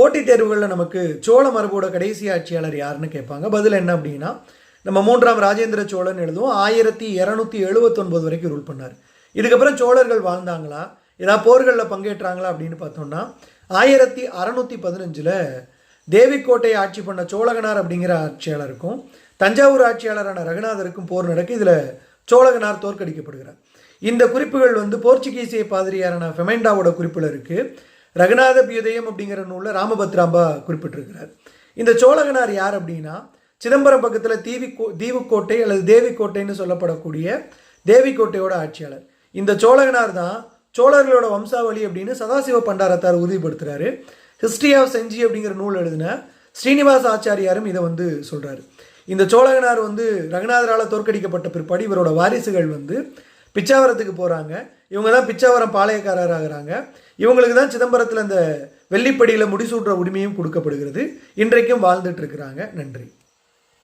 போட்டித் தேர்வுகளில் நமக்கு சோழ மரபோட கடைசி ஆட்சியாளர் யாருன்னு கேட்பாங்க. பதில் என்ன அப்படின்னா நம்ம மூன்றாம் ராஜேந்திர சோழன் எழுதுவோம். ஆயிரத்தி இரநூத்தி எழுபத்தொன்பது வரைக்கும் ரூல் பண்ணார். இதுக்கப்புறம் சோழர்கள் வாழ்ந்தாங்களா? ஏதாவது போர்களில் பங்கேற்றாங்களா அப்படின்னு பார்த்தோம்னா ஆயிரத்தி அறநூற்றி பதினஞ்சில் தேவிக்கோட்டையை ஆட்சி பண்ண சோழகனார் அப்படிங்கிற ஆட்சியாளருக்கும் தஞ்சாவூர் ஆட்சியாளரான ரகுநாதருக்கும் போர் நடக்கு இதில் சோழகனார் தோற்கடிக்கப்படுகிறார். இந்த குறிப்புகள் வந்து போர்ச்சுகீசிய பாதிரியாரான ஃபெமெண்டாவோட குறிப்பில் இருக்குது ரகுநாத பியுதயம் அப்படிங்கிற நூலில் ராமபத்ராம்பா குறிப்பிட்டிருக்கிறார். இந்த சோழகனார் யார் அப்படின்னா சிதம்பரம் பக்கத்தில் தீவி தீவுக்கோட்டை அல்லது தேவிக்கோட்டைன்னு சொல்லப்படக்கூடிய தேவிக்கோட்டையோட ஆட்சியாளர். இந்த சோழகனார் தான் சோழர்களோட வம்சாவளி அப்படின்னு சதாசிவ பண்டாரத்தார் உறுதிப்படுத்துகிறாரு ஹிஸ்ட்ரி ஆஃப் செஞ்சி அப்படிங்கிற நூல் எழுதின ஸ்ரீனிவாச ஆச்சாரியாரும் இதை வந்து சொல்கிறாரு இந்த சோழகனார் வந்து ரகுநாதரால் தோற்கடிக்கப்பட்ட பிற்பாடு இவரோட வாரிசுகள் வந்து பிச்சாவரத்துக்கு போகிறாங்க இவங்க தான் பிச்சாவரம் பாளையக்காரர் ஆகுறாங்க இவங்களுக்கு தான் சிதம்பரத்தில் அந்த வெள்ளிப்படியில் முடிசூட்டுற உரிமையும் கொடுக்கப்படுகிறது. இன்றைக்கும் வாழ்ந்துட்டு இருக்கிறாங்க. நன்றி.